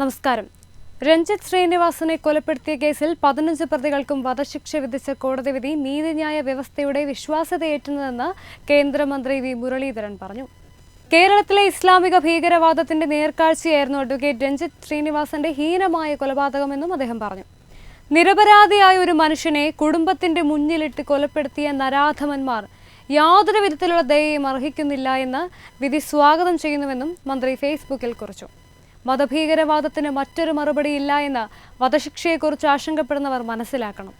നമസ്കാരം. രഞ്ജിത്ത് ശ്രീനിവാസനെ കൊലപ്പെടുത്തിയ കേസിൽ പതിനഞ്ച് പ്രതികൾക്കും വധശിക്ഷ വിധിച്ച കോടതി വിധി നീതിന്യായ വ്യവസ്ഥയുടെ വിശ്വാസ്യതയേറ്റുന്നതെന്ന് കേന്ദ്രമന്ത്രി വി. മുരളീധരൻ പറഞ്ഞു. കേരളത്തിലെ ഇസ്ലാമിക ഭീകരവാദത്തിന്റെ നേർക്കാഴ്ചയായിരുന്നു അഡ്വക്കേറ്റ് രഞ്ജിത്ത് ശ്രീനിവാസന്റെ ഹീനമായ കൊലപാതകമെന്നും അദ്ദേഹം പറഞ്ഞു. നിരപരാധിയായ ഒരു മനുഷ്യനെ കുടുംബത്തിന്റെ മുന്നിലിട്ട് കൊലപ്പെടുത്തിയ നരാധമന്മാർ യാതൊരു വിധത്തിലുള്ള ദയയും അർഹിക്കുന്നില്ല എന്ന് വിധി സ്വാഗതം ചെയ്യുന്നുവെന്നും മന്ത്രി ഫേസ്ബുക്കിൽ കുറിച്ചു. മതഭീകരവാദത്തിന് മറ്റൊരു മറുപടിയില്ല എന്ന് വധശിക്ഷയെക്കുറിച്ച് ആശങ്കപ്പെടുന്നവർ മനസ്സിലാക്കണം.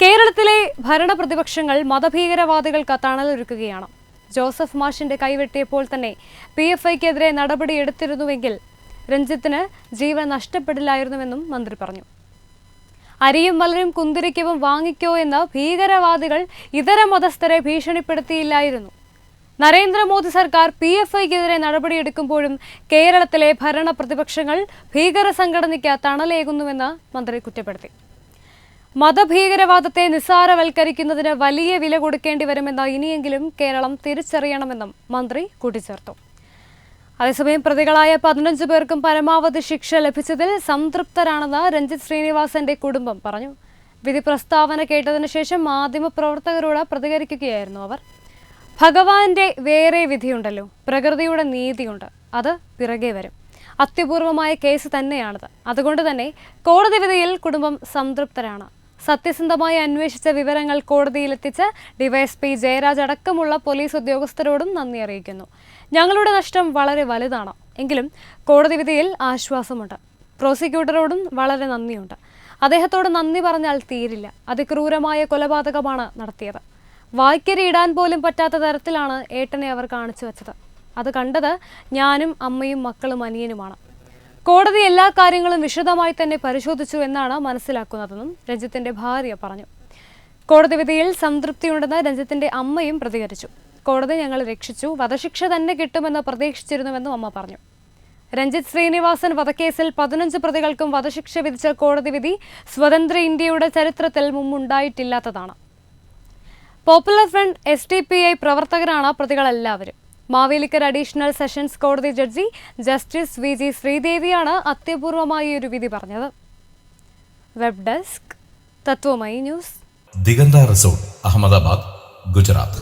കേരളത്തിലെ ഭരണപ്രതിപക്ഷങ്ങൾ മതഭീകരവാദികൾക്ക് തണലൊരുക്കുകയാണ്. ജോസഫ് മാഷിന്റെ കൈവെട്ടിയപ്പോൾ തന്നെ പി എഫ് ഐക്കെതിരെ നടപടി എടുത്തിരുന്നുവെങ്കിൽ രഞ്ജിത്തിന് ജീവൻ നഷ്ടപ്പെടില്ലായിരുന്നുവെന്നും മന്ത്രി പറഞ്ഞു. അരിയും മലരും കുന്തിരിക്കവും വാങ്ങിക്കോ എന്ന് ഭീകരവാദികൾ ഇതര മതസ്ഥരെ ഭീഷണിപ്പെടുത്തിയില്ലായിരുന്നു. നരേന്ദ്രമോദി സർക്കാർ പി എഫ് ഐക്കെതിരെ നടപടിയെടുക്കുമ്പോഴും കേരളത്തിലെ ഭരണ പ്രതിപക്ഷങ്ങൾ ഭീകര സംഘടനയ്ക്ക് തണലേകുന്നുവെന്ന് മന്ത്രി കുറ്റപ്പെടുത്തി. മതഭീകരവാദത്തെ നിസ്സാരവൽക്കരിക്കുന്നതിന് വലിയ വില കൊടുക്കേണ്ടി വരുമെന്ന് ഇനിയെങ്കിലും കേരളം തിരിച്ചറിയണമെന്നും മന്ത്രി കൂട്ടിച്ചേർത്തു. അതേസമയം പ്രതികളായ പതിനഞ്ച് പേർക്കും പരമാവധി ശിക്ഷ ലഭിച്ചതിൽ സംതൃപ്തരാണെന്ന് രഞ്ജിത് ശ്രീനിവാസന്റെ കുടുംബം പറഞ്ഞു. വിധി പ്രസ്താവന കേട്ടതിനു ശേഷം മാധ്യമപ്രവർത്തകരോട് പ്രതികരിക്കുകയായിരുന്നു അവർ. ഭഗവാന്റെ വേറെ വിധിയുണ്ടല്ലോ. പ്രകൃതിയുടെ നീതിയുണ്ട്. അത് പിറകെ വരും. അത്യപൂർവമായ കേസ് തന്നെയാണത്. അതുകൊണ്ട് തന്നെ കോടതി വിധിയിൽ കുടുംബം സംതൃപ്തരാണ്. സത്യസന്ധമായി അന്വേഷിച്ച വിവരങ്ങൾ കോടതിയിലെത്തിച്ച് ഡിവൈഎസ്പി ജയരാജ് അടക്കമുള്ള പോലീസ് ഉദ്യോഗസ്ഥരോടും നന്ദി അറിയിക്കുന്നു. ഞങ്ങളുടെ നഷ്ടം വളരെ വലുതാണ്. എങ്കിലും കോടതി വിധിയിൽ ആശ്വാസമുണ്ട്. പ്രോസിക്യൂട്ടറോടും വളരെ നന്ദിയുണ്ട്. അദ്ദേഹത്തോട് നന്ദി പറഞ്ഞാൽ തീരില്ല. അതിക്രൂരമായ കൊലപാതകമാണ് നടത്തിയത്. വായ്ക്കരി ഇടാൻ പോലും പറ്റാത്ത തരത്തിലാണ് ഏട്ടനെ അവർ കാണിച്ചു വെച്ചത്. അത് കണ്ടത് ഞാനും അമ്മയും മക്കളും അനിയനുമാണ്. കോടതി എല്ലാ കാര്യങ്ങളും വിശദമായി തന്നെ പരിശോധിച്ചു എന്നാണ് മനസ്സിലാക്കുന്നതെന്നും രഞ്ജിത്തിന്റെ ഭാര്യ പറഞ്ഞു. കോടതി വിധിയിൽ സംതൃപ്തിയുണ്ടെന്ന് രഞ്ജിത്തിന്റെ അമ്മയും പ്രതികരിച്ചു. കോടതി ഞങ്ങൾ രക്ഷിച്ചു. വധശിക്ഷ തന്നെ കിട്ടുമെന്ന് പ്രതീക്ഷിച്ചിരുന്നുവെന്നും അമ്മ പറഞ്ഞു. രഞ്ജിത്ത് ശ്രീനിവാസൻ വധക്കേസിൽ പതിനഞ്ച് പ്രതികൾക്കും വധശിക്ഷ വിധിച്ച കോടതി വിധി സ്വതന്ത്ര ഇന്ത്യയുടെ ചരിത്രത്തിൽ മുമ്പുണ്ടായിട്ടില്ലാത്തതാണ്. Popular front S T P I പ്രവർത്തകരാണ് പ്രതികളെല്ലാവരും. മാവേലിക്കർ അഡീഷണൽ സെഷൻസ് കോടതി ജഡ്ജി ജസ്റ്റിസ് വി ജി ശ്രീദേവിയാണ് അത്യപൂർവമായി ഒരു വിധി പറഞ്ഞത്. Web desk Tatwamayi news Diganta resort Ahmedabad Gujarat.